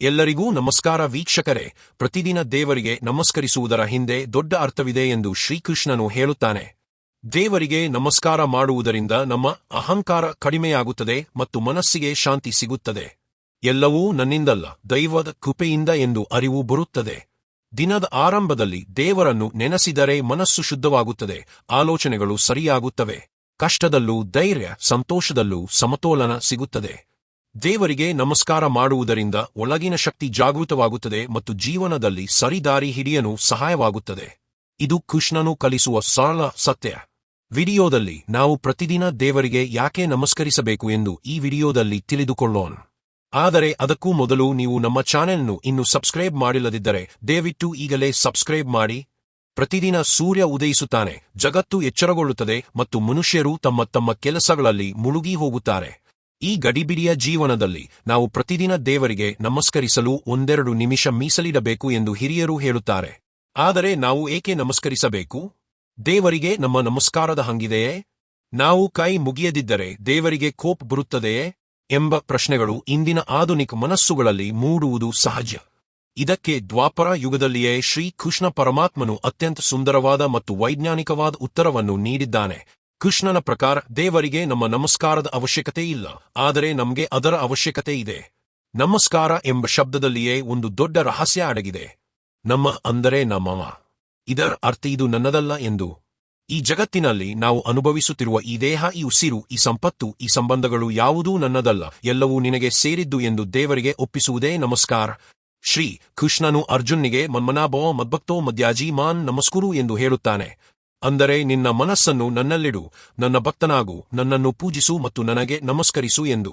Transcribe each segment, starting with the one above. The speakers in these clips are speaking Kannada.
ಎಲ್ಲರಿಗೂ ನಮಸ್ಕಾರ ವೀಕ್ಷಕರೇ. ಪ್ರತಿದಿನ ದೇವರಿಗೆ ನಮಸ್ಕರಿಸುವುದರ ಹಿಂದೆ ದೊಡ್ಡ ಅರ್ಥವಿದೆ ಎಂದು ಶ್ರೀಕೃಷ್ಣನು ಹೇಳುತ್ತಾನೆ. ದೇವರಿಗೆ ನಮಸ್ಕಾರ ಮಾಡುವುದರಿಂದ ನಮ್ಮ ಅಹಂಕಾರ ಕಡಿಮೆಯಾಗುತ್ತದೆ ಮತ್ತು ಮನಸ್ಸಿಗೆ ಶಾಂತಿ ಸಿಗುತ್ತದೆ. ಎಲ್ಲವೂ ನನ್ನಿಂದಲ್ಲ, ದೈವದ ಕೃಪೆಯಿಂದ ಎಂದು ಅರಿವು ಬರುತ್ತದೆ. ದಿನದ ಆರಂಭದಲ್ಲಿ ದೇವರನ್ನು ನೆನೆಸಿದರೆ ಮನಸ್ಸು ಶುದ್ಧವಾಗುತ್ತದೆ, ಆಲೋಚನೆಗಳು ಸರಿಯಾಗುತ್ತವೆ. ಕಷ್ಟದಲ್ಲೂ ಧೈರ್ಯ, ಸಂತೋಷದಲ್ಲೂ ಸಮತೋಲನ ಸಿಗುತ್ತದೆ. ದೇವರಿಗೆ ನಮಸ್ಕಾರ ಮಾಡುವುದರಿಂದ ಒಳಗಿನ ಶಕ್ತಿ ಜಾಗೃತವಾಗುತ್ತದೆ ಮತ್ತು ಜೀವನದಲ್ಲಿ ಸರಿದಾರಿ ಹಿಡಿಯಲು ಸಹಾಯವಾಗುತ್ತದೆ. ಇದು ಕೃಷ್ಣನು ಕಲಿಸುವ ಸರಳ ಸತ್ಯ. ವಿಡಿಯೋದಲ್ಲಿ ನಾವು ಪ್ರತಿದಿನ ದೇವರಿಗೆ ಯಾಕೆ ನಮಸ್ಕರಿಸಬೇಕು ಎಂದು ಈ ವಿಡಿಯೋದಲ್ಲಿ ತಿಳಿದುಕೊಳ್ಳೋಣ. ಆದರೆ ಅದಕ್ಕೂ ಮೊದಲು ನೀವು ನಮ್ಮ ಚಾನೆಲ್ನು ಇನ್ನು ಸಬ್ಸ್ಕ್ರೈಬ್ ಮಾಡಿಲ್ಲದಿದ್ದರೆ ದಯವಿಟ್ಟು ಈಗಲೇ ಸಬ್ಸ್ಕ್ರೈಬ್ ಮಾಡಿ. ಪ್ರತಿದಿನ ಸೂರ್ಯ ಉದಯಿಸುತ್ತಾನೆ, ಜಗತ್ತು ಎಚ್ಚರಗೊಳ್ಳುತ್ತದೆ ಮತ್ತು ಮನುಷ್ಯರು ತಮ್ಮ ತಮ್ಮ ಕೆಲಸಗಳಲ್ಲಿ ಮುಳುಗಿ ಹೋಗುತ್ತಾರೆ. ಈ ಗಡಿಬಿಡಿಯ ಜೀವನದಲ್ಲಿ ನಾವು ಪ್ರತಿದಿನ ದೇವರಿಗೆ ನಮಸ್ಕರಿಸಲು ಒಂದೆರಡು ನಿಮಿಷ ಮೀಸಲಿಡಬೇಕು ಎಂದು ಹಿರಿಯರು ಹೇಳುತ್ತಾರೆ. ಆದರೆ ನಾವು ಏಕೆ ನಮಸ್ಕರಿಸಬೇಕು? ದೇವರಿಗೆ ನಮ್ಮ ನಮಸ್ಕಾರದ ಹಂಗಿದೆಯೇ? ನಾವು ಕೈ ಮುಗಿಯದಿದ್ದರೆ ದೇವರಿಗೆ ಕೋಪ್ ಬರುತ್ತದೆಯೇ? ಎಂಬ ಪ್ರಶ್ನೆಗಳು ಇಂದಿನ ಆಧುನಿಕ ಮನಸ್ಸುಗಳಲ್ಲಿ ಮೂಡುವುದು ಸಹಜ. ಇದಕ್ಕೆ ದ್ವಾಪರ ಯುಗದಲ್ಲಿಯೇ ಶ್ರೀ ಕೃಷ್ಣ ಪರಮಾತ್ಮನು ಅತ್ಯಂತ ಸುಂದರವಾದ ಮತ್ತು ವೈಜ್ಞಾನಿಕವಾದ ಉತ್ತರವನ್ನು ನೀಡಿದ್ದಾನೆ. ಕೃಷ್ಣನ ಪ್ರಕಾರ ದೇವರಿಗೆ ನಮ್ಮ ನಮಸ್ಕಾರದ ಅವಶ್ಯಕತೆ ಇಲ್ಲ, ಆದರೆ ನಮಗೆ ಅದರ ಅವಶ್ಯಕತೆ ಇದೆ. ನಮಸ್ಕಾರ ಎಂಬ ಶಬ್ದದಲ್ಲಿಯೇ ಒಂದು ದೊಡ್ಡ ರಹಸ್ಯ ಅಡಗಿದೆ. ನಮ್ಮ ಅಂದರೆ ನಮ್ಮವ ಇದರ ಅರ್ಥ ಇದು ನನ್ನದಲ್ಲ ಎಂದು. ಈ ಜಗತ್ತಿನಲ್ಲಿ ನಾವು ಅನುಭವಿಸುತ್ತಿರುವ ಈ ದೇಹ, ಈ ಉಸಿರು, ಈ ಸಂಪತ್ತು, ಈ ಸಂಬಂಧಗಳು ಯಾವುದೂ ನನ್ನದಲ್ಲ. ಎಲ್ಲವೂ ನಿನಗೆ ಸೇರಿದ್ದು ಎಂದು ದೇವರಿಗೆ ಒಪ್ಪಿಸುವುದೇ ನಮಸ್ಕಾರ. ಶ್ರೀ ಕೃಷ್ಣನು ಅರ್ಜುನ್ನಿಗೆ ಮನ್ಮನಾಭೋ ಮದ್ಭಕ್ತೋ ಮದ್ಯಾಜಿ ಮಾನ್ ನಮಸ್ಕುರು ಎಂದು ಹೇಳುತ್ತಾನೆ. ಅಂದರೆ ನಿನ್ನ ಮನಸ್ಸನ್ನು ನನ್ನಲ್ಲಿಡು, ನನ್ನ ಭಕ್ತನಾಗು, ನನ್ನನ್ನು ಪೂಜಿಸು ಮತ್ತು ನನಗೆ ನಮಸ್ಕರಿಸು ಎಂದು.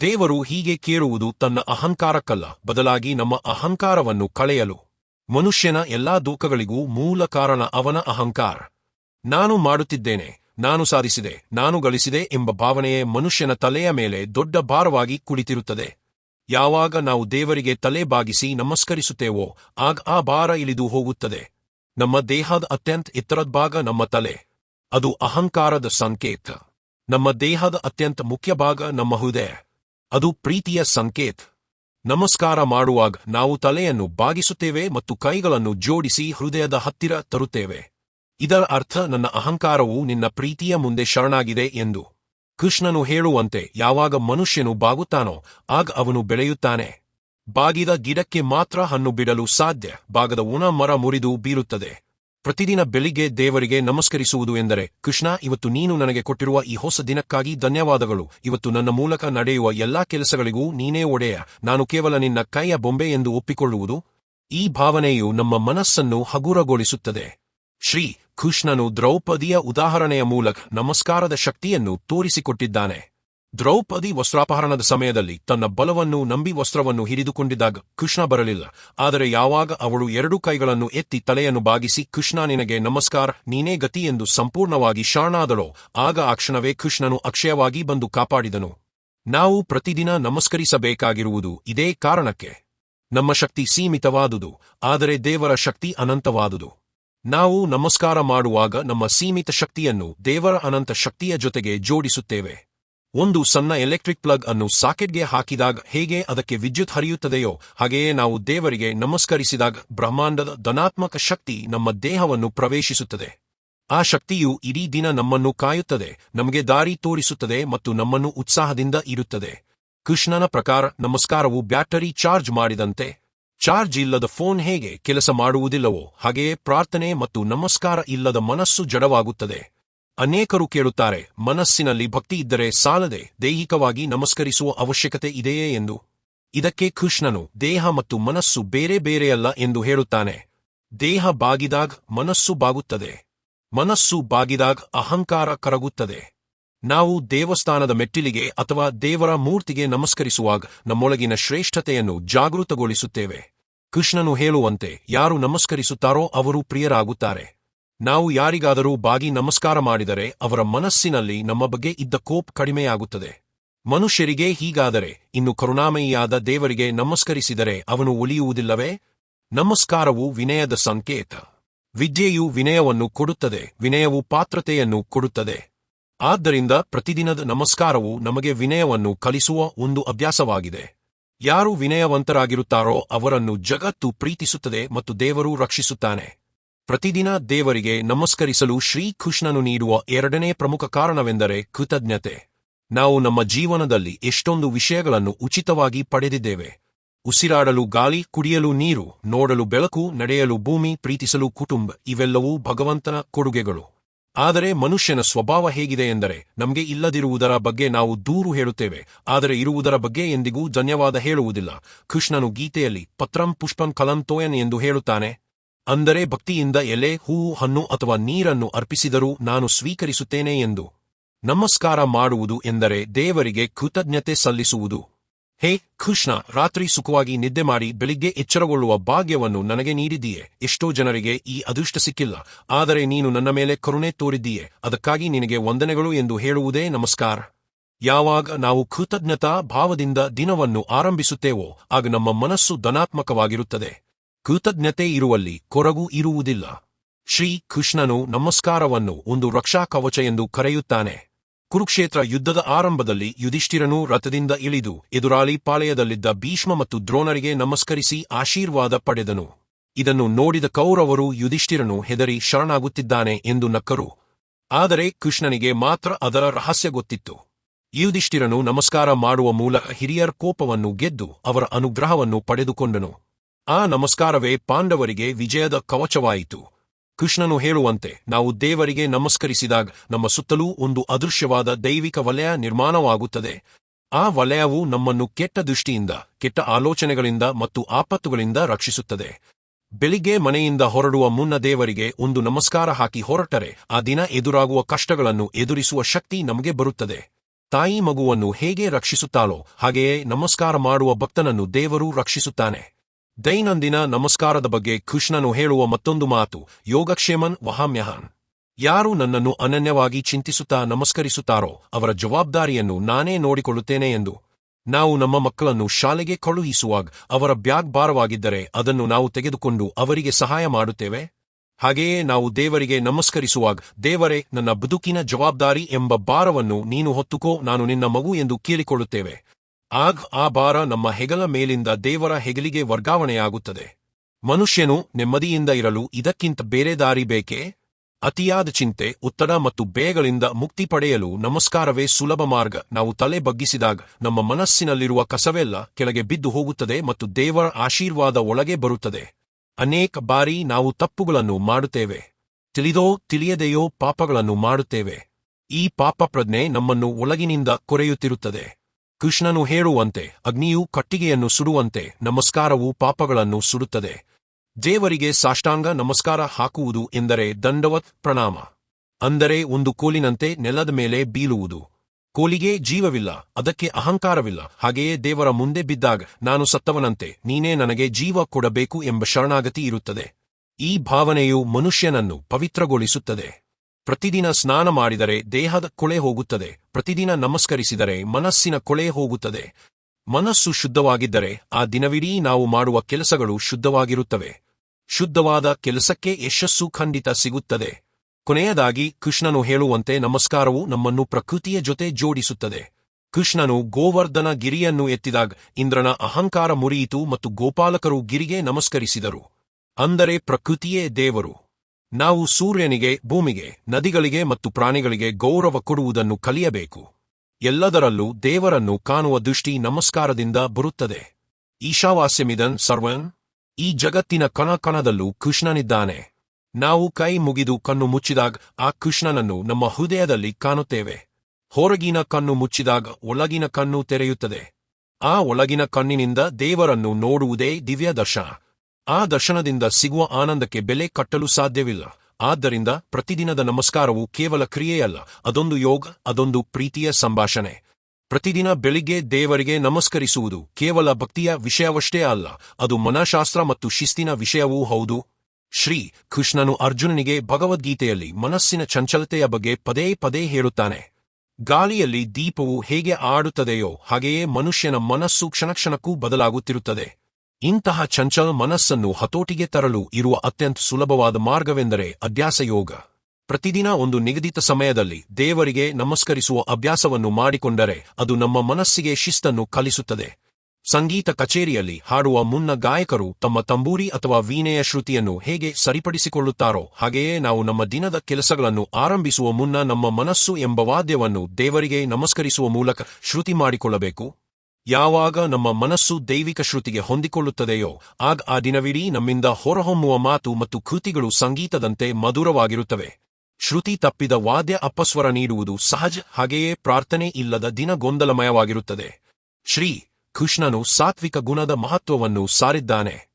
ದೇವರು ಹೀಗೆ ಕೇಳುವುದು ತನ್ನ ಅಹಂಕಾರಕ್ಕಲ್ಲ, ಬದಲಾಗಿ ನಮ್ಮ ಅಹಂಕಾರವನ್ನು ಕಳೆಯಲು. ಮನುಷ್ಯನ ಎಲ್ಲಾ ದುಃಖಗಳಿಗೂ ಮೂಲ ಕಾರಣ ಅವನ ಅಹಂಕಾರ. ನಾನು ಮಾಡುತ್ತಿದ್ದೇನೆ, ನಾನು ಸಾಧಿಸಿದೆ, ನಾನು ಗಳಿಸಿದೆ ಎಂಬ ಭಾವನೆಯೇ ಮನುಷ್ಯನ ತಲೆಯ ಮೇಲೆ ದೊಡ್ಡ ಭಾರವಾಗಿ ಕುಳಿತಿರುತ್ತದೆ. ಯಾವಾಗ ನಾವು ದೇವರಿಗೆ ತಲೆ ಬಾಗಿಸಿ ನಮಸ್ಕರಿಸುತ್ತೇವೋ, ಆಗ ಆ ಭಾರ ಇಳಿದು ಹೋಗುತ್ತದೆ. ನಮ್ಮ ದೇಹದ ಅತ್ಯಂತ ಎತ್ತರದ ಭಾಗ ನಮ್ಮ ತಲೆ. ಅದು ಅಹಂಕಾರದ ಸಂಕೇತ. ನಮ್ಮ ದೇಹದ ಅತ್ಯಂತ ಮುಖ್ಯ ಭಾಗ ನಮ್ಮ ಹೃದಯ. ಅದು ಪ್ರೀತಿಯ ಸಂಕೇತ. ನಮಸ್ಕಾರ ಮಾಡುವಾಗ ನಾವು ತಲೆಯನ್ನು ಬಾಗಿಸುತ್ತೇವೆ ಮತ್ತು ಕೈಗಳನ್ನು ಜೋಡಿಸಿ ಹೃದಯದ ಹತ್ತಿರ ತರುತ್ತೇವೆ. ಇದರ ಅರ್ಥ ನನ್ನ ಅಹಂಕಾರವು ನಿನ್ನ ಪ್ರೀತಿಯ ಮುಂದೆ ಶರಣಾಗಿದೆ ಎಂದು. ಕೃಷ್ಣನು ಹೇಳುವಂತೆ ಯಾವಾಗ ಮನುಷ್ಯನು ಬಾಗುತ್ತಾನೋ ಆಗ ಅವನು ಬೆಳೆಯುತ್ತಾನೆ. ಬಾಗಿದ ಗಿಡಕ್ಕೆ ಮಾತ್ರ ಹಣ್ಣು ಬಿಡಲು ಸಾಧ್ಯ. ಬಾಗದ ಉಣ ಮರ ಮುರಿದು ಬೀರುತ್ತದೆ. ಪ್ರತಿದಿನ ಬೆಳಿಗ್ಗೆ ದೇವರಿಗೆ ನಮಸ್ಕರಿಸುವುದು ಎಂದರೆ, ಕೃಷ್ಣ, ಇವತ್ತು ನೀನು ನನಗೆ ಕೊಟ್ಟಿರುವ ಈ ಹೊಸ ದಿನಕ್ಕಾಗಿ ಧನ್ಯವಾದಗಳು. ಇವತ್ತು ನನ್ನ ಮೂಲಕ ನಡೆಯುವ ಎಲ್ಲಾ ಕೆಲಸಗಳಿಗೂ ನೀನೇ ಒಡೆಯ. ನಾನು ಕೇವಲ ನಿನ್ನ ಕೈಯ ಬೊಂಬೆ ಎಂದು ಒಪ್ಪಿಕೊಳ್ಳುವುದು. ಈ ಭಾವನೆಯು ನಮ್ಮ ಮನಸ್ಸನ್ನು ಹಗುರಗೊಳಿಸುತ್ತದೆ. ಶ್ರೀ ಕೃಷ್ಣನು ದ್ರೌಪದಿಯ ಉದಾಹರಣೆಯ ಮೂಲಕ ನಮಸ್ಕಾರದ ಶಕ್ತಿಯನ್ನು ತೋರಿಸಿಕೊಟ್ಟಿದ್ದಾನೆ. ದ್ರೌಪದಿ ವಸ್ತ್ರಾಪಹರಣದ ಸಮಯದಲ್ಲಿ ತನ್ನ ಬಲವನ್ನು ನಂಬಿ ವಸ್ತ್ರವನ್ನು ಹಿರಿದುಕೊಂಡಿದ್ದಾಗ ಕೃಷ್ಣ ಬರಲಿಲ್ಲ. ಆದರೆ ಯಾವಾಗ ಅವಳು ಎರಡು ಕೈಗಳನ್ನು ಎತ್ತಿ ತಲೆಯನ್ನು ಬಾಗಿಸಿ, ಕೃಷ್ಣ ನಿನಗೆ ನಮಸ್ಕಾರ, ನೀನೇ ಗತಿ ಎಂದು ಸಂಪೂರ್ಣವಾಗಿ ಶಾಣಾದಳೋ ಆಗ ಆ ಕ್ಷಣವೇ ಕೃಷ್ಣನು ಅಕ್ಷಯವಾಗಿ ಬಂದು ಕಾಪಾಡಿದನು. ನಾವು ಪ್ರತಿದಿನ ನಮಸ್ಕರಿಸಬೇಕಾಗಿರುವುದು ಇದೇ ಕಾರಣಕ್ಕೆ. ನಮ್ಮ ಶಕ್ತಿ ಸೀಮಿತವಾದುದು, ಆದರೆ ದೇವರ ಶಕ್ತಿ ಅನಂತವಾದುದು. ನಾವು ನಮಸ್ಕಾರ ಮಾಡುವಾಗ ನಮ್ಮ ಸೀಮಿತ ಶಕ್ತಿಯನ್ನು ದೇವರ ಅನಂತ ಶಕ್ತಿಯ ಜೊತೆಗೆ ಜೋಡಿಸುತ್ತೇವೆ. ಒಂದು ಸಣ್ಣ ಎಲೆಕ್ಟ್ರಿಕ್ ಪ್ಲಗ್ ಅನ್ನು ಸಾಕೆಟ್ಗೆ ಹಾಕಿದಾಗ ಹೇಗೆ ಅದಕ್ಕೆ ವಿದ್ಯುತ್ ಹರಿಯುತ್ತದೆಯೋ ಹಾಗೆಯೇ ನಾವು ದೇವರಿಗೆ ನಮಸ್ಕರಿಸಿದಾಗ ಬ್ರಹ್ಮಾಂಡದ ಧನಾತ್ಮಕ ಶಕ್ತಿ ನಮ್ಮ ದೇಹವನ್ನು ಪ್ರವೇಶಿಸುತ್ತದೆ. ಆ ಶಕ್ತಿಯು ಇಡೀ ದಿನ ನಮ್ಮನ್ನು ಕಾಯುತ್ತದೆ, ನಮಗೆ ದಾರಿ ತೋರಿಸುತ್ತದೆ ಮತ್ತು ನಮ್ಮನ್ನು ಉತ್ಸಾಹದಿಂದ ಇರುತ್ತದೆ. ಕೃಷ್ಣನ ಪ್ರಕಾರ ನಮಸ್ಕಾರವು ಬ್ಯಾಟರಿ ಚಾರ್ಜ್ ಮಾಡಿದಂತೆ. ಚಾರ್ಜ್ ಇಲ್ಲದ ಫೋನ್ ಹೇಗೆ ಕೆಲಸ ಮಾಡುವುದಿಲ್ಲವೋ ಹಾಗೆಯೇ ಪ್ರಾರ್ಥನೆ ಮತ್ತು ನಮಸ್ಕಾರ ಇಲ್ಲದ ಮನಸ್ಸು ಜಡವಾಗುತ್ತದೆ. ಅನೇಕರು ಕೇಳುತ್ತಾರೆ, ಮನಸ್ಸಿನಲ್ಲಿ ಭಕ್ತಿ ಇದ್ದರೆ ಸಾಲದೆ, ದೈಹಿಕವಾಗಿ ನಮಸ್ಕರಿಸುವ ಅವಶ್ಯಕತೆ ಇದೆಯೇ? ಎಂದು. ಇದಕ್ಕೆ ಕೃಷ್ಣನು, ದೇಹ ಮತ್ತು ಮನಸ್ಸು ಬೇರೆ ಬೇರೆಯಲ್ಲ ಎಂದು ಹೇಳುತ್ತಾನೆ. ದೇಹ ಬಾಗಿದಾಗ ಮನಸ್ಸು ಬಾಗುತ್ತದೆ. ಮನಸ್ಸು ಬಾಗಿದಾಗ ಅಹಂಕಾರ ಕರಗುತ್ತದೆ. ನಾವು ದೇವಸ್ಥಾನದ ಮೆಟ್ಟಿಲಿಗೆ ಅಥವಾ ದೇವರ ಮೂರ್ತಿಗೆ ನಮಸ್ಕರಿಸುವಾಗ ನಮ್ಮೊಳಗಿನ ಶ್ರೇಷ್ಠತೆಯನ್ನು ಜಾಗೃತಗೊಳಿಸುತ್ತೇವೆ. ಕೃಷ್ಣನು ಹೇಳುವಂತೆ, ಯಾರು ನಮಸ್ಕರಿಸುತ್ತಾರೋ ಅವರು ಪ್ರಿಯರಾಗುತ್ತಾರೆ. ನಾವು ಯಾರಿಗಾದರೂ ಬಾಗಿ ನಮಸ್ಕಾರ ಮಾಡಿದರೆ ಅವರ ಮನಸ್ಸಿನಲ್ಲಿ ನಮ್ಮ ಬಗ್ಗೆ ಇದ್ದ ಕೋಪ್ ಕಡಿಮೆಯಾಗುತ್ತದೆ. ಮನುಷ್ಯರಿಗೆ ಹೀಗಾದರೆ ಇನ್ನು ಕರುಣಾಮಯಿಯಾದ ದೇವರಿಗೆ ನಮಸ್ಕರಿಸಿದರೆ ಅವನು ಒಲಿಯುವುದಿಲ್ಲವೇ ನಮಸ್ಕಾರವು ವಿನಯದ ಸಂಕೇತ. ವಿದ್ಯೆಯು ವಿನಯವನ್ನು ಕೊಡುತ್ತದೆ, ವಿನಯವು ಪಾತ್ರತೆಯನ್ನು ಕೊಡುತ್ತದೆ. ಆದ್ದರಿಂದ ಪ್ರತಿದಿನದ ನಮಸ್ಕಾರವು ನಮಗೆ ವಿನಯವನ್ನು ಕಲಿಸುವ ಒಂದು ಅಭ್ಯಾಸವಾಗಿದೆ. ಯಾರು ವಿನಯವಂತರಾಗಿರುತ್ತಾರೋ ಅವರನ್ನು ಜಗತ್ತು ಪ್ರೀತಿಸುತ್ತದೆ ಮತ್ತು ದೇವರು ರಕ್ಷಿಸುತ್ತಾನೆ. ಪ್ರತಿದಿನ ದೇವರಿಗೆ ನಮಸ್ಕರಿಸಲು ಶ್ರೀಕೃಷ್ಣನು ನೀಡುವ ಎರಡನೇ ಪ್ರಮುಖ ಕಾರಣವೆಂದರೆ ಕೃತಜ್ಞತೆ. ನಾವು ನಮ್ಮ ಜೀವನದಲ್ಲಿ ಎಷ್ಟೊಂದು ವಿಷಯಗಳನ್ನು ಉಚಿತವಾಗಿ ಪಡೆದಿದ್ದೇವೆ. ಉಸಿರಾಡಲು ಗಾಳಿ, ಕುಡಿಯಲು ನೀರು, ನೋಡಲು ಬೆಳಕು, ನಡೆಯಲು ಭೂಮಿ, ಪ್ರೀತಿಸಲು ಕುಟುಂಬ, ಇವೆಲ್ಲವೂ ಭಗವಂತನ ಕೊಡುಗೆಗಳು. ಆದರೆ ಮನುಷ್ಯನ ಸ್ವಭಾವ ಹೇಗಿದೆ ಎಂದರೆ ನಮಗೆ ಇಲ್ಲದಿರುವುದರ ಬಗ್ಗೆ ನಾವು ದೂರು ಹೇಳುತ್ತೇವೆ. ಆದರೆ ಇರುವುದರ ಬಗ್ಗೆ ಎಂದಿಗೂ ಧನ್ಯವಾದ ಹೇಳುವುದಿಲ್ಲ. ಕೃಷ್ಣನು ಗೀತೆಯಲ್ಲಿ ಪತ್ರಂ ಪುಷ್ಪಂ ಕಲಂ ತೋಯನ್ ಎಂದು ಹೇಳುತ್ತಾನೆ. ಅಂದರೆ ಭಕ್ತಿಯಿಂದ ಎಲೆ, ಹೂವು, ಹಣ್ಣು ಅಥವಾ ನೀರನ್ನು ಅರ್ಪಿಸಿದರೂ ನಾನು ಸ್ವೀಕರಿಸುತ್ತೇನೆ ಎಂದು. ನಮಸ್ಕಾರ ಮಾಡುವುದು ಎಂದರೆ ದೇವರಿಗೆ ಕೃತಜ್ಞತೆ ಸಲ್ಲಿಸುವುದು. ಹೇ ಕೃಷ್ಣ, ರಾತ್ರಿ ಸುಖವಾಗಿ ನಿದ್ದೆ ಮಾಡಿ ಬೆಳಿಗ್ಗೆ ಎಚ್ಚರಗೊಳ್ಳುವ ಭಾಗ್ಯವನ್ನು ನನಗೆ ನೀಡಿದ್ದೀಯೆ. ಎಷ್ಟೋ ಜನರಿಗೆ ಈ ಅದೃಷ್ಟ ಸಿಕ್ಕಿಲ್ಲ. ಆದರೆ ನೀನು ನನ್ನ ಮೇಲೆ ಕರುಣೆ ತೋರಿದ್ದೀಯೆ. ಅದಕ್ಕಾಗಿ ನಿನಗೆ ವಂದನೆಗಳು ಎಂದು ಹೇಳುವುದೇ ನಮಸ್ಕಾರ. ಯಾವಾಗ ನಾವು ಕೃತಜ್ಞತಾ ಭಾವದಿಂದ ದಿನವನ್ನು ಆರಂಭಿಸುತ್ತೇವೋ, ಆಗ ನಮ್ಮ ಮನಸ್ಸು ಧನಾತ್ಮಕವಾಗಿರುತ್ತದೆ. ಕೃತಜ್ಞತೆ ಇರುವಲ್ಲಿ ಕೊರಗು ಇರುವುದಿಲ್ಲ. ಶ್ರೀ ಕೃಷ್ಣನು ನಮಸ್ಕಾರವನ್ನು ಒಂದು ರಕ್ಷಾ ಕವಚ ಎಂದು ಕರೆಯುತ್ತಾನೆ. ಕುರುಕ್ಷೇತ್ರ ಯುದ್ಧದ ಆರಂಭದಲ್ಲಿ ಯುಧಿಷ್ಠಿರನು ರಥದಿಂದ ಇಳಿದು ಎದುರಾಳಿ ಪಾಳೆಯದಲ್ಲಿದ್ದ ಭೀಷ್ಮ ಮತ್ತು ದ್ರೋಣರಿಗೆ ನಮಸ್ಕರಿಸಿ ಆಶೀರ್ವಾದ ಪಡೆದನು. ಇದನ್ನು ನೋಡಿದ ಕೌರವರು ಯುಧಿಷ್ಠಿರನು ಹೆದರಿ ಶರಣಾಗುತ್ತಿದ್ದಾನೆ ಎಂದು ನಕ್ಕರು. ಆದರೆ ಕೃಷ್ಣನಿಗೆ ಮಾತ್ರ ಅದರ ರಹಸ್ಯ ಗೊತ್ತಿತ್ತು. ಯುಧಿಷ್ಠಿರನು ನಮಸ್ಕಾರ ಮಾಡುವ ಮೂಲಕ ಹಿರಿಯರ್ ಕೋಪವನ್ನು ಗೆದ್ದು ಅವರ ಅನುಗ್ರಹವನ್ನು ಪಡೆದುಕೊಂಡನು. ಆ ನಮಸ್ಕಾರವೇ ಪಾಂಡವರಿಗೆ ವಿಜಯದ ಕವಚವಾಯಿತು. ಕೃಷ್ಣನು ಹೇಳುವಂತೆ, ನಾವು ದೇವರಿಗೆ ನಮಸ್ಕರಿಸಿದಾಗ ನಮ್ಮ ಸುತ್ತಲೂ ಒಂದು ಅದೃಶ್ಯವಾದ ದೈವಿಕ ವಲಯ ನಿರ್ಮಾಣವಾಗುತ್ತದೆ. ಆ ವಲಯವು ನಮ್ಮನ್ನು ಕೆಟ್ಟ ದೃಷ್ಟಿಯಿಂದ, ಕೆಟ್ಟ ಆಲೋಚನೆಗಳಿಂದ ಮತ್ತು ಆಪತ್ತುಗಳಿಂದ ರಕ್ಷಿಸುತ್ತದೆ. ಬೆಳಿಗ್ಗೆ ಮನೆಯಿಂದ ಹೊರಡುವ ಮುನ್ನ ದೇವರಿಗೆ ಒಂದು ನಮಸ್ಕಾರ ಹಾಕಿ ಹೊರಟರೆ, ಆ ದಿನ ಎದುರಾಗುವ ಕಷ್ಟಗಳನ್ನು ಎದುರಿಸುವ ಶಕ್ತಿ ನಮಗೆ ಬರುತ್ತದೆ. ತಾಯಿ ಮಗುವನ್ನು ಹೇಗೆ ರಕ್ಷಿಸುತ್ತಾಳೋ, ಹಾಗೆಯೇ ನಮಸ್ಕಾರ ಮಾಡುವ ಭಕ್ತನನ್ನು ದೇವರು ರಕ್ಷಿಸುತ್ತಾನೆ. ದೈನಂದಿನ ನಮಸ್ಕಾರದ ಬಗ್ಗೆ ಕೃಷ್ಣನು ಹೇಳುವ ಮತ್ತೊಂದು ಮಾತು, ಯೋಗಕ್ಷೇಮನ್ ವಹಾಮ್ಯಹಾನ್. ಯಾರು ನನ್ನನ್ನು ಅನನ್ಯವಾಗಿ ಚಿಂತಿಸುತ್ತಾ ನಮಸ್ಕರಿಸುತ್ತಾರೋ, ಅವರ ಜವಾಬ್ದಾರಿಯನ್ನು ನಾನೇ ನೋಡಿಕೊಳ್ಳುತ್ತೇನೆ ಎಂದು. ನಾವು ನಮ್ಮ ಮಕ್ಕಳನ್ನು ಶಾಲೆಗೆ ಕಳುಹಿಸುವಾಗ, ಅವರ ಬ್ಯಾಗ್ ಭಾರವಾಗಿದ್ದರೆ ಅದನ್ನು ನಾವು ತೆಗೆದುಕೊಂಡು ಅವರಿಗೆ ಸಹಾಯ ಮಾಡುತ್ತೇವೆ? ಹಾಗೆಯೇ ನಾವು ದೇವರಿಗೆ ನಮಸ್ಕರಿಸುವಾಗ, ದೇವರೇ, ನನ್ನ ಬದುಕಿನ ಜವಾಬ್ದಾರಿ ಎಂಬ ಭಾರವನ್ನು ನೀನು ಹೊತ್ತುಕೋ, ನಾನು ನಿನ್ನ ಮಗು ಎಂದು ಕೇಳಿಕೊಳ್ಳುತ್ತೇವೆ. ಆಗ ಆ ಭಾರ ನಮ್ಮ ಹೆಗಲ ಮೇಲಿಂದ ದೇವರ ಹೆಗಲಿಗೆ ವರ್ಗಾವಣೆಯಾಗುತ್ತದೆ. ಮನುಷ್ಯನು ನೆಮ್ಮದಿಯಿಂದ ಇರಲು ಇದಕ್ಕಿಂತ ಬೇರೆ ದಾರಿ ಬೇಕೇ? ಅತಿಯಾದ ಚಿಂತೆ, ಒತ್ತಡ ಮತ್ತು ಬೇಗಳಿಂದ ಮುಕ್ತಿ ಪಡೆಯಲು ನಮಸ್ಕಾರವೇ ಸುಲಭ ಮಾರ್ಗ. ನಾವು ತಲೆ ಬಗ್ಗಿಸಿದಾಗ ನಮ್ಮ ಮನಸ್ಸಿನಲ್ಲಿರುವ ಕಸವೆಲ್ಲ ಕೆಳಗೆ ಬಿದ್ದು ಹೋಗುತ್ತದೆ ಮತ್ತು ದೇವರ ಆಶೀರ್ವಾದ ಒಳಗೆ ಬರುತ್ತದೆ. ಅನೇಕ ಬಾರಿ ನಾವು ತಪ್ಪುಗಳನ್ನು ಮಾಡುತ್ತೇವೆ. ತಿಳಿದೋ ತಿಳಿಯದೆಯೋ ಪಾಪಗಳನ್ನು ಮಾಡುತ್ತೇವೆ. ಈ ಪಾಪ ಪ್ರಜ್ಞೆ ನಮ್ಮನ್ನು ಒಳಗಿನಿಂದ ಕೊರೆಯುತ್ತಿರುತ್ತದೆ. ಕೃಷ್ಣನು ಹೇಳುವಂತೆ ಅಗ್ನಿಯು ಕಟ್ಟಿಗೆಯನ್ನು ಸುಡುವಂತೆ ನಮಸ್ಕಾರವು ಪಾಪಗಳನ್ನು ಸುಡುತ್ತದೆ. ದೇವರಿಗೆ ಸಾಷ್ಟಾಂಗ ನಮಸ್ಕಾರ ಹಾಕುವುದು ಎಂದರೆ ದಂಡವತ್ ಪ್ರಣಾಮ. ಅಂದರೆ ಒಂದು ಕೋಲಿನಂತೆ ನೆಲದ ಮೇಲೆ ಬೀಳುವುದು. ಕೋಲಿಗೆ ಜೀವವಿಲ್ಲ, ಅದಕ್ಕೆ ಅಹಂಕಾರವಿಲ್ಲ, ಹಾಗೆಯೇ ದೇವರ ಮುಂದೆ ಬಿದ್ದಾಗ ನಾನು ಸತ್ತವನಂತೆ, ನೀನೇ ನನಗೆ ಜೀವ ಕೊಡಬೇಕು ಎಂಬ ಶರಣಾಗತಿ ಇರುತ್ತದೆ. ಈ ಭಾವನೆಯು ಮನುಷ್ಯನನ್ನು ಪವಿತ್ರಗೊಳಿಸುತ್ತದೆ. ಪ್ರತಿದಿನ ಸ್ನಾನ ಮಾಡಿದರೆ ದೇಹದ ಕೊಳೆ ಹೋಗುತ್ತದೆ. ಪ್ರತಿದಿನ ನಮಸ್ಕರಿಸಿದರೆ ಮನಸ್ಸಿನ ಕೊಳೆ ಹೋಗುತ್ತದೆ. ಮನಸ್ಸು ಶುದ್ಧವಾಗಿದ್ದರೆ ಆ ದಿನವಿಡೀ ನಾವು ಮಾಡುವ ಕೆಲಸಗಳು ಶುದ್ಧವಾಗಿರುತ್ತವೆ. ಶುದ್ಧವಾದ ಕೆಲಸಕ್ಕೆ ಯಶಸ್ಸು ಖಂಡಿತ ಸಿಗುತ್ತದೆ. ಕೊನೆಯದಾಗಿ ಕೃಷ್ಣನು ಹೇಳುವಂತೆ ನಮಸ್ಕಾರವು ನಮ್ಮನ್ನು ಪ್ರಕೃತಿಯ ಜೊತೆ ಜೋಡಿಸುತ್ತದೆ. ಕೃಷ್ಣನು ಗೋವರ್ಧನ ಗಿರಿಯನ್ನು ಎತ್ತಿದಾಗ ಇಂದ್ರನ ಅಹಂಕಾರ ಮುರಿಯಿತು ಮತ್ತು ಗೋಪಾಲಕರು ಗಿರಿಗೆ ನಮಸ್ಕರಿಸಿದರು. ಅಂದರೆ ಪ್ರಕೃತಿಯೇ ದೇವರು. ನಾವು ಸೂರ್ಯನಿಗೆ, ಭೂಮಿಗೆ, ನದಿಗಳಿಗೆ ಮತ್ತು ಪ್ರಾಣಿಗಳಿಗೆ ಗೌರವ ಕೊಡುವುದನ್ನು ಕಲಿಯಬೇಕು. ಎಲ್ಲದರಲ್ಲೂ ದೇವರನ್ನು ಕಾಣುವ ದೃಷ್ಟಿ ನಮಸ್ಕಾರದಿಂದ ಬರುತ್ತದೆ. ಈಶಾವಾಸ್ಯಮಿದನ್ ಸರ್ವನ್. ಈ ಜಗತ್ತಿನ ಕಣಕಣದಲ್ಲೂ ಕೃಷ್ಣನಿದ್ದಾನೆ. ನಾವು ಕೈ ಮುಗಿದು ಕಣ್ಣು ಮುಚ್ಚಿದಾಗ ಆ ಕೃಷ್ಣನನ್ನು ನಮ್ಮ ಹೃದಯದಲ್ಲಿ ಕಾಣುತ್ತೇವೆ. ಹೊರಗಿನ ಕಣ್ಣು ಮುಚ್ಚಿದಾಗ ಒಳಗಿನ ಕಣ್ಣು ತೆರೆಯುತ್ತದೆ. ಆ ಒಳಗಿನ ಕಣ್ಣಿನಿಂದ ದೇವರನ್ನು ನೋಡುವುದೇ ದಿವ್ಯ ದರ್ಶನ ಆ ದರ್ಶನದಿಂದ ಸಿಗುವ ಆನಂದಕ್ಕೆ ಬೆಲೆ ಕಟ್ಟಲು ಸಾಧ್ಯವಿಲ್ಲ. ಆದ್ದರಿಂದ ಪ್ರತಿದಿನದ ನಮಸ್ಕಾರವು ಕೇವಲ ಕ್ರಿಯೆಯಲ್ಲ, ಅದೊಂದು ಯೋಗ, ಅದೊಂದು ಪ್ರೀತಿಯ ಸಂಭಾಷಣೆ. ಪ್ರತಿದಿನ ಬೆಳಿಗ್ಗೆ ದೇವರಿಗೆ ನಮಸ್ಕರಿಸುವುದು ಕೇವಲ ಭಕ್ತಿಯ ವಿಷಯವಷ್ಟೇ ಅಲ್ಲ, ಅದು ಮನಃಶಾಸ್ತ್ರ ಮತ್ತು ಶಿಸ್ತಿನ ವಿಷಯವೂ ಹೌದು. ಶ್ರೀ ಕೃಷ್ಣನು ಅರ್ಜುನನಿಗೆ ಭಗವದ್ಗೀತೆಯಲ್ಲಿ ಮನಸ್ಸಿನ ಚಂಚಲತೆಯ ಬಗ್ಗೆ ಪದೇ ಪದೇ ಹೇಳುತ್ತಾನೆ. ಗಾಳಿಯಲ್ಲಿ ದೀಪವು ಹೇಗೆ ಆಡುತ್ತದೆಯೋ ಹಾಗೆಯೇ ಮನುಷ್ಯನ ಮನಸ್ಸು ಕ್ಷಣಕ್ಷಣಕ್ಕೂ ಬದಲಾಗುತ್ತಿರುತ್ತದೆ. ಇಂತಹ ಚಂಚಲ ಮನಸ್ಸನ್ನು ಹತೋಟಿಗೆ ತರಲು ಇರುವ ಅತ್ಯಂತ ಸುಲಭವಾದ ಮಾರ್ಗವೆಂದರೆ ಅಭ್ಯಾಸಯೋಗ. ಪ್ರತಿದಿನ ಒಂದು ನಿಗದಿತ ಸಮಯದಲ್ಲಿ ದೇವರಿಗೆ ನಮಸ್ಕರಿಸುವ ಅಭ್ಯಾಸವನ್ನು ಮಾಡಿಕೊಂಡರೆ ಅದು ನಮ್ಮ ಮನಸ್ಸಿಗೆ ಶಿಸ್ತನ್ನು ಕಲಿಸುತ್ತದೆ. ಸಂಗೀತ ಕಚೇರಿಯಲ್ಲಿ ಹಾಡುವ ಮುನ್ನ ಗಾಯಕರು ತಮ್ಮ ತಂಬೂರಿ ಅಥವಾ ವೀಣೆಯ ಶ್ರುತಿಯನ್ನು ಹೇಗೆ ಸರಿಪಡಿಸಿಕೊಳ್ಳುತ್ತಾರೋ ಹಾಗೆಯೇ ನಾವು ನಮ್ಮ ದಿನದ ಕೆಲಸಗಳನ್ನು ಆರಂಭಿಸುವ ಮುನ್ನ ನಮ್ಮ ಮನಸ್ಸು ಎಂಬ ವಾದ್ಯವನ್ನು ದೇವರಿಗೆ ನಮಸ್ಕರಿಸುವ ಮೂಲಕ ಶ್ರುತಿ ಮಾಡಿಕೊಳ್ಳಬೇಕು. ಯಾವಾಗ ನಮ್ಮ ಮನಸ್ಸು ದೈವಿಕ ಶ್ರುತಿಗೆ ಹೊಂದಿಕೊಳ್ಳುತ್ತದೆಯೋ, ಆಗ ಆ ದಿನವಿಡೀ ನಮ್ಮಿಂದ ಹೊರಹೊಮ್ಮುವ ಮಾತು ಮತ್ತು ಕೃತಿಗಳು ಸಂಗೀತದಂತೆ ಮಧುರವಾಗಿರುತ್ತವೆ. ಶ್ರುತಿ ತಪ್ಪಿದ ವಾದ್ಯ ಅಪಸ್ವರ ನೀಡುವುದು ಸಹಜ, ಹಾಗೆಯೇ ಪ್ರಾರ್ಥನೆ ಇಲ್ಲದ ದಿನ ಗೊಂದಲಮಯವಾಗಿರುತ್ತದೆ. ಶ್ರೀ ಕೃಷ್ಣನು ಸಾತ್ವಿಕ ಗುಣದ ಮಹತ್ವವನ್ನು ಸಾರಿದ್ದಾನೆ.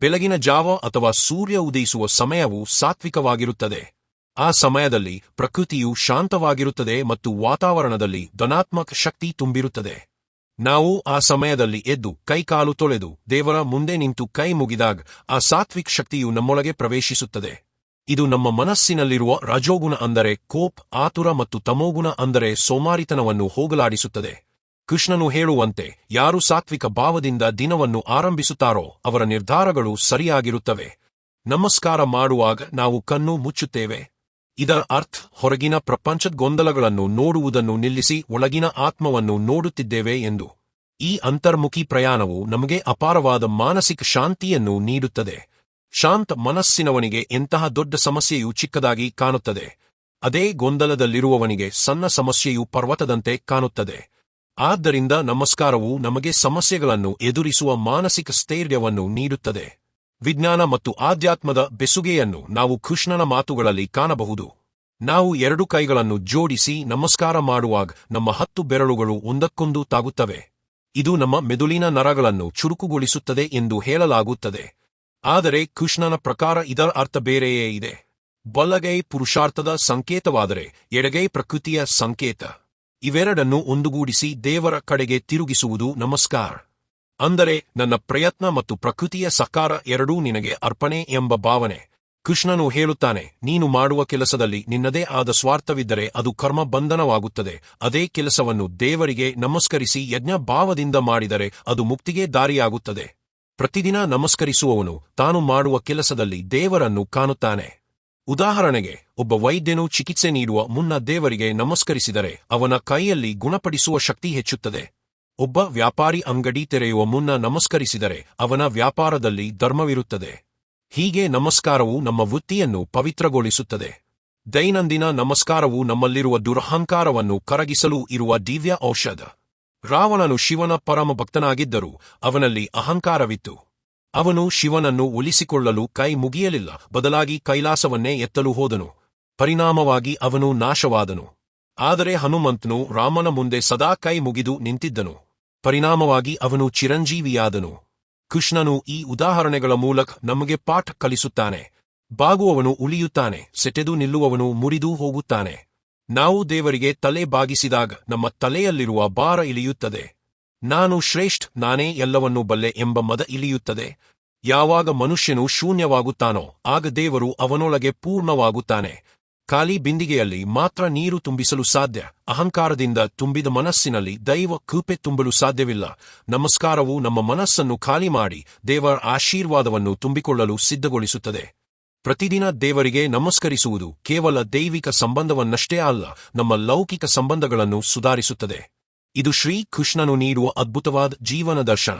ಬೆಳಗಿನ ಜಾವ ಅಥವಾ ಸೂರ್ಯ ಉದಯಿಸುವ ಸಮಯವು ಸಾತ್ವಿಕವಾಗಿರುತ್ತದೆ. ಆ ಸಮಯದಲ್ಲಿ ಪ್ರಕೃತಿಯು ಶಾಂತವಾಗಿರುತ್ತದೆ ಮತ್ತು ವಾತಾವರಣದಲ್ಲಿ ಧನಾತ್ಮಕ ಶಕ್ತಿ ತುಂಬಿರುತ್ತದೆ. ನಾವು ಆ ಸಮಯದಲ್ಲಿ ಎದ್ದು ಕೈಕಾಲು ತೊಳೆದು ದೇವರ ಮುಂದೆ ನಿಂತು ಕೈ ಮುಗಿದಾಗ ಆ ಸಾತ್ವಿಕ್ ಶಕ್ತಿಯು ನಮ್ಮೊಳಗೆ ಪ್ರವೇಶಿಸುತ್ತದೆ. ಇದು ನಮ್ಮ ಮನಸ್ಸಿನಲ್ಲಿರುವ ರಜೋಗುಣ ಅಂದರೆ ಕೋಪ್, ಆತುರ ಮತ್ತು ತಮೋಗುಣ ಅಂದರೆ ಸೋಮಾರಿತನವನ್ನು ಹೋಗಲಾಡಿಸುತ್ತದೆ. ಕೃಷ್ಣನು ಹೇಳುವಂತೆ ಯಾರು ಸಾತ್ವಿಕ ಭಾವದಿಂದ ದಿನವನ್ನು ಆರಂಭಿಸುತ್ತಾರೋ ಅವರ ನಿರ್ಧಾರಗಳು ಸರಿಯಾಗಿರುತ್ತವೆ. ನಮಸ್ಕಾರ ಮಾಡುವಾಗ ನಾವು ಕಣ್ಣು ಮುಚ್ಚುತ್ತೇವೆ. ಇದರ ಅರ್ಥ ಹೊರಗಿನ ಪ್ರಪಂಚದ ಗೊಂದಲಗಳನ್ನು ನೋಡುವುದನ್ನು ನಿಲ್ಲಿಸಿ ಒಳಗಿನ ಆತ್ಮವನ್ನು ನೋಡುತ್ತಿದ್ದೇವೆ ಎಂದು. ಈ ಅಂತರ್ಮುಖಿ ಪ್ರಯಾಣವು ನಮಗೆ ಅಪಾರವಾದ ಮಾನಸಿಕ ಶಾಂತಿಯನ್ನು ನೀಡುತ್ತದೆ. ಶಾಂತ ಮನಸ್ಸಿನವನಿಗೆ ಎಂತಹ ದೊಡ್ಡ ಸಮಸ್ಯೆಯು ಚಿಕ್ಕದಾಗಿ ಕಾಣುತ್ತದೆ. ಅದೇ ಗೊಂದಲದಲ್ಲಿರುವವನಿಗೆ ಸಣ್ಣ ಸಮಸ್ಯೆಯು ಪರ್ವತದಂತೆ ಕಾಣುತ್ತದೆ. ಆದ್ದರಿಂದ ನಮಸ್ಕಾರವು ನಮಗೆ ಸಮಸ್ಯೆಗಳನ್ನು ಎದುರಿಸುವ ಮಾನಸಿಕ ಸ್ಥೈರ್ಯವನ್ನು ನೀಡುತ್ತದೆ. ವಿಜ್ಞಾನ ಮತ್ತು ಆಧ್ಯಾತ್ಮದ ಬೆಸುಗೆಯನ್ನು ನಾವು ಕೃಷ್ಣನ ಮಾತುಗಳಲ್ಲಿ ಕಾಣಬಹುದು. ನಾವು ಎರಡು ಕೈಗಳನ್ನು ಜೋಡಿಸಿ ನಮಸ್ಕಾರ ಮಾಡುವಾಗ ನಮ್ಮ ಹತ್ತು ಬೆರಳುಗಳು ಒಂದಕ್ಕೊಂದು ತಾಗುತ್ತವೆ. ಇದು ನಮ್ಮ ಮೆದುಳಿನ ನರಗಳನ್ನು ಚುರುಕುಗೊಳಿಸುತ್ತದೆ ಎಂದು ಹೇಳಲಾಗುತ್ತದೆ. ಆದರೆ ಕೃಷ್ಣನ ಪ್ರಕಾರ ಇದರ ಅರ್ಥ ಬೇರೆಯೇ ಇದೆ. ಬಲಗೈ ಪುರುಷಾರ್ಥದ ಸಂಕೇತವಾದರೆ ಎಡಗೈ ಪ್ರಕೃತಿಯ ಸಂಕೇತ. ಇವೆರಡನ್ನು ಒಂದುಗೂಡಿಸಿ ದೇವರ ಕಡೆಗೆ ತಿರುಗಿಸುವುದು ನಮಸ್ಕಾರ. ಅಂದರೆ ನನ್ನ ಪ್ರಯತ್ನ ಮತ್ತು ಪ್ರಕೃತಿಯ ಸಕಾರ ಎರಡೂ ನಿನಗೆ ಅರ್ಪಣೆ ಎಂಬ ಭಾವನೆ. ಕೃಷ್ಣನು ಹೇಳುತ್ತಾನೆ, ನೀನು ಮಾಡುವ ಕೆಲಸದಲ್ಲಿ ನಿನ್ನದೇ ಆದ ಸ್ವಾರ್ಥವಿದ್ದರೆ ಅದು ಕರ್ಮ ಬಂಧನವಾಗುತ್ತದೆ ಅದೇ ಕೆಲಸವನ್ನು ದೇವರಿಗೆ ನಮಸ್ಕರಿಸಿ ಯಜ್ಞ ಭಾವದಿಂದ ಮಾಡಿದರೆ ಅದು ಮುಕ್ತಿಗೆ ದಾರಿಯಾಗುತ್ತದೆ. ಪ್ರತಿದಿನ ನಮಸ್ಕರಿಸುವವನು ತಾನು ಮಾಡುವ ಕೆಲಸದಲ್ಲಿ ದೇವರನ್ನು ಕಾಣುತ್ತಾನೆ. ಉದಾಹರಣೆಗೆ, ಒಬ್ಬ ವೈದ್ಯನು ಚಿಕಿತ್ಸೆ ನೀಡುವ ಮುನ್ನ ದೇವರಿಗೆ ನಮಸ್ಕರಿಸಿದರೆ ಅವನ ಕೈಯಲ್ಲಿ ಗುಣಪಡಿಸುವ ಶಕ್ತಿ ಹೆಚ್ಚುತ್ತದೆ. ಒಬ್ಬ ವ್ಯಾಪಾರಿ ಅಂಗಡಿ ತೆರೆಯುವ ಮುನ್ನ ನಮಸ್ಕರಿಸಿದರೆ ಅವನ ವ್ಯಾಪಾರದಲ್ಲಿ ಧರ್ಮವಿರುತ್ತದೆ. ಹೀಗೆ ನಮಸ್ಕಾರವು ನಮ್ಮ ವೃತ್ತಿಯನ್ನು ಪವಿತ್ರಗೊಳಿಸುತ್ತದೆ. ದೈನಂದಿನ ನಮಸ್ಕಾರವು ನಮ್ಮಲ್ಲಿರುವ ದುರಹಂಕಾರವನ್ನು ಕರಗಿಸಲು ಇರುವ ದಿವ್ಯ ಔಷಧ. ರಾವಣನು ಶಿವನ ಪರಮ ಭಕ್ತನಾಗಿದ್ದರೂ ಅವನಲ್ಲಿ ಅಹಂಕಾರವಿತ್ತು. ಅವನು ಶಿವನನ್ನು ಒಲಿಸಿಕೊಳ್ಳಲು ಕೈ ಮುಗಿಯಲಿಲ್ಲ, ಬದಲಾಗಿ ಕೈಲಾಸವನ್ನೇ ಎತ್ತಲು ಹೋದನು. ಪರಿಣಾಮವಾಗಿ ಅವನು ನಾಶವಾದನು. ಆದರೆ ಹನುಮಂತನು ರಾಮನ ಮುಂದೆ ಸದಾ ಕೈ ಮುಗಿದು ನಿಂತಿದ್ದನು. ಪರಿಣಾಮವಾಗಿ ಅವನು ಚಿರಂಜೀವಿಯಾದನು. ಕೃಷ್ಣನು ಈ ಉದಾಹರಣೆಗಳ ಮೂಲಕ ನಮಗೆ ಪಾಠ ಕಲಿಸುತ್ತಾನೆ. ಬಾಗುವವನು ಉಳಿಯುತ್ತಾನೆ, ಸೆಟೆದು ನಿಲ್ಲುವವನು ಮುರಿದು ಹೋಗುತ್ತಾನೆ. ನಾವು ದೇವರಿಗೆ ತಲೆ ಬಾಗಿಸಿದಾಗ ನಮ್ಮ ತಲೆಯಲ್ಲಿರುವ ಭಾರ ಇಳಿಯುತ್ತದೆ. ನಾನು ಶ್ರೇಷ್ಠ, ನಾನೇ ಎಲ್ಲವನ್ನೂ ಬಲ್ಲೆ ಎಂಬ ಮದ ಇಳಿಯುತ್ತದೆ. ಯಾವಾಗ ಮನುಷ್ಯನು ಶೂನ್ಯವಾಗುತ್ತಾನೋ, ಆಗ ದೇವರು ಅವನೊಳಗೆ ಪೂರ್ಣವಾಗುತ್ತಾನೆ. ಖಾಲಿ ಬಿಂದಿಗೆಯಲ್ಲಿ ಮಾತ್ರ ನೀರು ತುಂಬಿಸಲು ಸಾಧ್ಯ. ಅಹಂಕಾರದಿಂದ ತುಂಬಿದ ಮನಸ್ಸಿನಲ್ಲಿ ದೈವ ಕೂಪೆ ತುಂಬಲು ಸಾಧ್ಯವಿಲ್ಲ. ನಮಸ್ಕಾರವು ನಮ್ಮ ಮನಸ್ಸನ್ನು ಖಾಲಿ ಮಾಡಿ ದೇವರ ಆಶೀರ್ವಾದವನ್ನು ತುಂಬಿಕೊಳ್ಳಲು ಸಿದ್ಧಗೊಳಿಸುತ್ತದೆ. ಪ್ರತಿದಿನ ದೇವರಿಗೆ ನಮಸ್ಕರಿಸುವುದು ಕೇವಲ ದೈವಿಕ ಸಂಬಂಧವನ್ನಷ್ಟೇ ಅಲ್ಲ, ನಮ್ಮ ಲೌಕಿಕ ಸಂಬಂಧಗಳನ್ನು ಸುಧಾರಿಸುತ್ತದೆ. ಇದು ಶ್ರೀ ಕೃಷ್ಣನು ನೀಡುವ ಅದ್ಭುತವಾದ ಜೀವನ ದರ್ಶನ.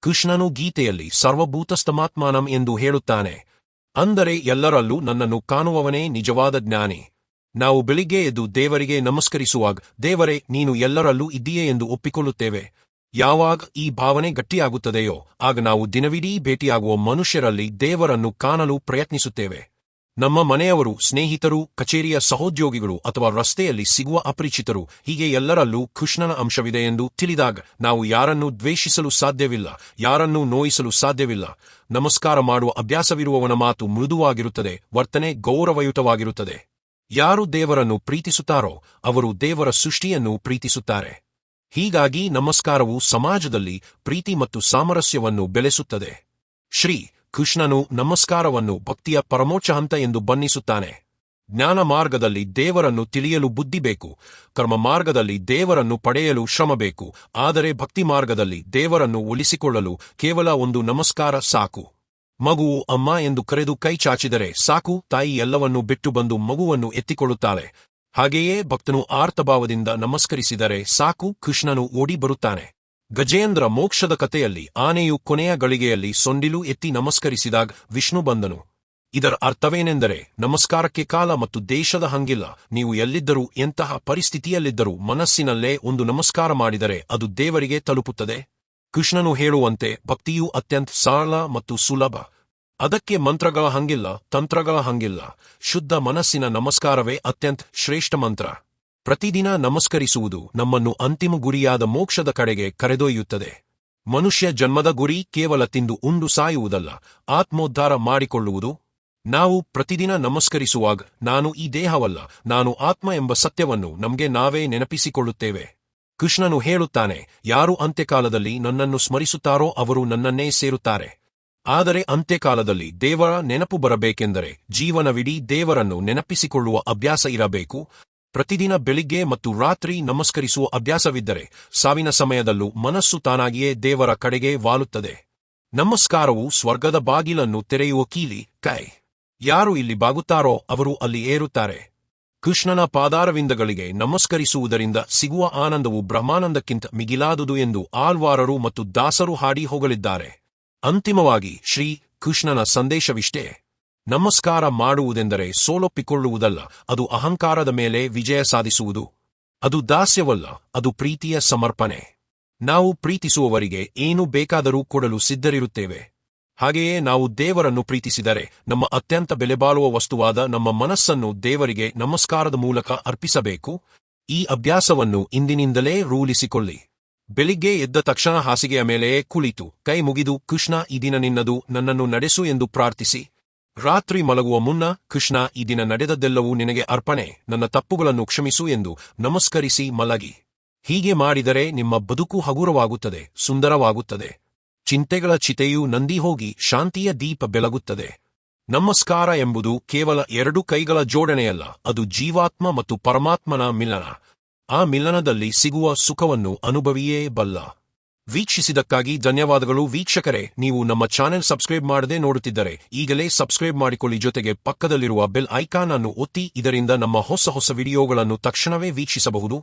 ಕೃಷ್ಣನು ಗೀತೆಯಲ್ಲಿ ಸರ್ವಭೂತಸ್ತಮಾತ್ಮಾನಂ ಎಂದು ಹೇಳುತ್ತಾನೆ. ಅಂದರೆ ಎಲ್ಲರಲ್ಲೂ ನನ್ನನ್ನು ಕಾಣುವವನೇ ನಿಜವಾದ ಜ್ಞಾನಿ. ನಾವು ಬೆಳಿಗ್ಗೆ ಎದ್ದು ದೇವರಿಗೆ ನಮಸ್ಕರಿಸುವಾಗ, ದೇವರೇ, ನೀನು ಎಲ್ಲರಲ್ಲೂ ಇದ್ದೀಯೇ ಎಂದು ಒಪ್ಪಿಕೊಳ್ಳುತ್ತೇವೆ. ಯಾವಾಗ ಈ ಭಾವನೆ ಗಟ್ಟಿಯಾಗುತ್ತದೆಯೋ, ಆಗ ನಾವು ದಿನವಿಡೀ ಭೇಟಿಯಾಗುವ ಮನುಷ್ಯರಲ್ಲಿ ದೇವರನ್ನು ಕಾಣಲು ಪ್ರಯತ್ನಿಸುತ್ತೇವೆ. ನಮ್ಮ ಮನೆಯವರು ಸ್ನೇಹಿತರು, ಕಚೇರಿಯ ಸಹೋದ್ಯೋಗಿಗಳು ಅಥವಾ ರಸ್ತೆಯಲ್ಲಿ ಸಿಗುವ ಅಪರಿಚಿತರು, ಹೀಗೆ ಎಲ್ಲರಲ್ಲೂ ಕೃಷ್ಣನ ಅಂಶವಿದೆ ಎಂದು ತಿಳಿದಾಗ ನಾವು ಯಾರನ್ನೂ ದ್ವೇಷಿಸಲು ಸಾಧ್ಯವಿಲ್ಲ, ಯಾರನ್ನೂ ನೋಯಿಸಲು ಸಾಧ್ಯವಿಲ್ಲ. ನಮಸ್ಕಾರ ಮಾಡುವ ಅಭ್ಯಾಸವಿರುವವನ ಮಾತು ಮೃದುವಾಗಿರುತ್ತದೆ, ವರ್ತನೆ ಗೌರವಯುತವಾಗಿರುತ್ತದೆ. ಯಾರು ದೇವರನ್ನು ಪ್ರೀತಿಸುತ್ತಾರೋ, ಅವರು ದೇವರ ಸೃಷ್ಟಿಯನ್ನು ಪ್ರೀತಿಸುತ್ತಾರೆ. ಹೀಗಾಗಿ ನಮಸ್ಕಾರವು ಸಮಾಜದಲ್ಲಿ ಪ್ರೀತಿ ಮತ್ತು ಸಾಮರಸ್ಯವನ್ನು ಬೆಳೆಸುತ್ತದೆ. ಶ್ರೀ ಕೃಷ್ಣನು ನಮಸ್ಕಾರವನ್ನು ಭಕ್ತಿಯ ಪರಮೋಚ್ಚ ಹಂತ ಎಂದು ಬಣ್ಣಿಸುತ್ತಾನೆ. ಜ್ಞಾನ ಮಾರ್ಗದಲ್ಲಿ ದೇವರನ್ನು ತಿಳಿಯಲು ಬುದ್ಧಿ ಬೇಕು. ಕರ್ಮ ಮಾರ್ಗದಲ್ಲಿ ದೇವರನ್ನು ಪಡೆಯಲು ಶ್ರಮ ಬೇಕು. ಆದರೆ ಭಕ್ತಿ ಮಾರ್ಗದಲ್ಲಿ ದೇವರನ್ನು ಉಳಿಸಿಕೊಳ್ಳಲು ಕೇವಲ ಒಂದು ನಮಸ್ಕಾರ ಸಾಕು. ಮಗುವು ಅಮ್ಮ ಎಂದು ಕರೆದು ಕೈ ಚಾಚಿದರೆ ಸಾಕು. ತಾಯಿ ಎಲ್ಲವನ್ನೂ ಬಿಟ್ಟು ಬಂದು ಮಗುವನ್ನು ಎತ್ತಿಕೊಳ್ಳುತ್ತಾಳೆ. ಹಾಗೆಯೇ ಭಕ್ತನು ಆರ್ತಭಾವದಿಂದ ನಮಸ್ಕರಿಸಿದರೆ ಸಾಕು. ಕೃಷ್ಣನು ಓಡಿ ಬರುತ್ತಾನೆ. ಗಜೇಂದ್ರ ಮೋಕ್ಷದ ಕಥೆಯಲ್ಲಿ, ಆನೆಯು ಕೊನೆಯ ಗಳಿಗೆಯಲ್ಲಿ ಸೊಂಡಿಲು ಎತ್ತಿ ನಮಸ್ಕರಿಸಿದಾಗ ವಿಷ್ಣು ಬಂದನು. ಇದರ ಅರ್ಥವೇನೆಂದರೆ, ನಮಸ್ಕಾರಕ್ಕೆ ಕಾಲ ಮತ್ತು ದೇಶದ ಹಂಗಿಲ್ಲ. ನೀವು ಎಲ್ಲಿದ್ದರೂ, ಎಂತಹ ಪರಿಸ್ಥಿತಿಯಲ್ಲಿದ್ದರೂ ಮನಸ್ಸಿನಲ್ಲೇ ಒಂದು ನಮಸ್ಕಾರ ಮಾಡಿದರೆ ಅದು ದೇವರಿಗೆ ತಲುಪುತ್ತದೆ. ಕೃಷ್ಣನು ಹೇಳುವಂತೆ, ಭಕ್ತಿಯು ಅತ್ಯಂತ ಸರಳ ಮತ್ತು ಸುಲಭ. ಅದಕ್ಕೆ ಮಂತ್ರಗಳ ಹಂಗಿಲ್ಲ, ತಂತ್ರಗಳ ಹಂಗಿಲ್ಲ. ಶುದ್ಧ ಮನಸ್ಸಿನ ನಮಸ್ಕಾರವೇ ಅತ್ಯಂತ ಶ್ರೇಷ್ಠ ಮಂತ್ರ. ಪ್ರತಿದಿನ ನಮಸ್ಕರಿಸುವುದು ನಮ್ಮನ್ನು ಅಂತಿಮ ಗುರಿಯಾದ ಮೋಕ್ಷದ ಕಡೆಗೆ ಕರೆದೊಯ್ಯುತ್ತದೆ. ಮನುಷ್ಯ ಜನ್ಮದ ಗುರಿ ಕೇವಲ ತಿಂದು ಉಂಡು ಸಾಯುವುದಲ್ಲ, ಆತ್ಮೋದ್ಧಾರ ಮಾಡಿಕೊಳ್ಳುವುದು. ನಾವು ಪ್ರತಿದಿನ ನಮಸ್ಕರಿಸುವಾಗ, ನಾನು ಈ ದೇಹವಲ್ಲ, ನಾನು ಆತ್ಮ ಎಂಬ ಸತ್ಯವನ್ನು ನಮಗೆ ನಾವೇ ನೆನಪಿಸಿಕೊಳ್ಳುತ್ತೇವೆ. ಕೃಷ್ಣನು ಹೇಳುತ್ತಾನೆ, ಯಾರು ಅಂತ್ಯಕಾಲದಲ್ಲಿ ನನ್ನನ್ನು ಸ್ಮರಿಸುತ್ತಾರೋ ಅವರು ನನ್ನನ್ನೇ ಸೇರುತ್ತಾರೆ. ಆದರೆ ಅಂತ್ಯಕಾಲದಲ್ಲಿ ದೇವರ ನೆನಪು ಬರಬೇಕೆಂದರೆ ಜೀವನವಿಡೀ ದೇವರನ್ನು ನೆನಪಿಸಿಕೊಳ್ಳುವ ಅಭ್ಯಾಸ ಇರಬೇಕು. ಪ್ರತಿದಿನ ಬೆಳಿಗ್ಗೆ ಮತ್ತು ರಾತ್ರಿ ನಮಸ್ಕರಿಸುವ ಅಭ್ಯಾಸವಿದ್ದರೆ ಸಾವಿನ ಸಮಯದಲ್ಲೂ ಮನಸ್ಸು ತಾನಾಗಿಯೇ ದೇವರ ಕಡೆಗೆ ವಾಲುತ್ತದೆ. ನಮಸ್ಕಾರವು ಸ್ವರ್ಗದ ಬಾಗಿಲನ್ನು ತೆರೆಯುವ ಕೀಲಿ, ಕೈ. ಯಾರು ಇಲ್ಲಿ ಬಾಗುತ್ತಾರೋ ಅವರು ಅಲ್ಲಿ ಏರುತ್ತಾರೆ. ಕೃಷ್ಣನ ಪಾದಾರವಿಂದಗಳಿಗೆ ನಮಸ್ಕರಿಸುವುದರಿಂದ ಸಿಗುವ ಆನಂದವು ಬ್ರಹ್ಮಾನಂದಕ್ಕಿಂತ ಮಿಗಿಲಾದುದು ಎಂದು ಆಳ್ವಾರರು ಮತ್ತು ದಾಸರು ಹಾಡಿ ಹೋಗಲಿದ್ದಾರೆ. ಅಂತಿಮವಾಗಿ ಶ್ರೀ ಕೃಷ್ಣನ ಸಂದೇಶವಿಷ್ಟೇ. ನಮಸ್ಕಾರ ಮಾಡುವುದೆಂದರೆ ಸೋಲೊಪ್ಪಿಕೊಳ್ಳುವುದಲ್ಲ, ಅದು ಅಹಂಕಾರದ ಮೇಲೆ ವಿಜಯ ಸಾಧಿಸುವುದು. ಅದು ದಾಸ್ಯವಲ್ಲ, ಅದು ಪ್ರೀತಿಯ ಸಮರ್ಪಣೆ. ನಾವು ಪ್ರೀತಿಸುವವರಿಗೆ ಏನು ಬೇಕಾದರೂ ಕೊಡಲು ಸಿದ್ಧರಿರುತ್ತೇವೆ. ಹಾಗೆಯೇ ನಾವು ದೇವರನ್ನು ಪ್ರೀತಿಸಿದರೆ, ನಮ್ಮ ಅತ್ಯಂತ ಬೆಲೆಬಾಳುವ ವಸ್ತುವಾದ ನಮ್ಮ ಮನಸ್ಸನ್ನು ದೇವರಿಗೆ ನಮಸ್ಕಾರದ ಮೂಲಕ ಅರ್ಪಿಸಬೇಕು. ಈ ಅಭ್ಯಾಸವನ್ನು ಇಂದಿನಿಂದಲೇ ರೂಲಿಸಿಕೊಳ್ಳಿ ಬೆಳಿಗ್ಗೆ ಎದ್ದ ತಕ್ಷಣ ಹಾಸಿಗೆಯ ಮೇಲೆಯೇ ಕುಳಿತು, ಕೈ ಮುಗಿದು, ಕೃಷ್ಣ, ಈ ದಿನ ನಿನ್ನದು, ನನ್ನನ್ನು ನಡೆಸು ಎಂದು ಪ್ರಾರ್ಥಿಸಿ. ರಾತ್ರಿ ಮಲಗುವ ಮುನ್ನ, ಕೃಷ್ಣ, ಈ ದಿನ ನಡೆದದ್ದೆಲ್ಲವೂ ನಿನಗೆ ಅರ್ಪಣೆ. ನನ್ನ ತಪ್ಪುಗಳನ್ನು ಕ್ಷಮಿಸು ಎಂದು ನಮಸ್ಕರಿಸಿ ಮಲಗಿ. ಹೀಗೆ ಮಾಡಿದರೆ ನಿಮ್ಮ ಬದುಕು ಹಗುರವಾಗುತ್ತದೆ, ಸುಂದರವಾಗುತ್ತದೆ. ಚಿಂತೆಗಳ ಚಿತೆಯು ನಂದಿ ಹೋಗಿ ಶಾಂತಿಯ ದೀಪ ಬೆಳಗುತ್ತದೆ. ನಮಸ್ಕಾರ ಎಂಬುದು ಕೇವಲ ಎರಡು ಕೈಗಳ ಜೋಡಣೆಯಲ್ಲ, ಅದು ಜೀವಾತ್ಮ ಮತ್ತು ಪರಮಾತ್ಮನ ಮಿಲನ. ಆ ಮಿಲನದಲ್ಲಿ ಸಿಗುವ ಸುಖವನ್ನು ಅನುಭವಿಯೇ ಬಲ್ಲ. ವೀಕ್ಷಿಸಿದಕ್ಕಾಗಿ ಧನ್ಯವಾದಗಳು ವೀಕ್ಷಕರೇ. ನೀವು ನಮ್ಮ ಚಾನೆಲ್ ಸಬ್ಸ್ಕ್ರೈಬ್ ಮಾಡದೆ ನೋಡುತ್ತಿದ್ದರೆ ಈಗಲೇ ಸಬ್ಸ್ಕ್ರೈಬ್ ಮಾಡಿಕೊಳ್ಳಿ ಜೊತೆಗೆ ಪಕ್ಕದಲ್ಲಿರುವ ಬೆಲ್ ಐಕಾನ್ ಅನ್ನು ಒತ್ತಿ ಇದರಿಂದ ನಮ್ಮ ಹೊಸ ಹೊಸ ವಿಡಿಯೋಗಳನ್ನು ತಕ್ಷಣವೇ ವೀಕ್ಷಿಸಬಹುದು.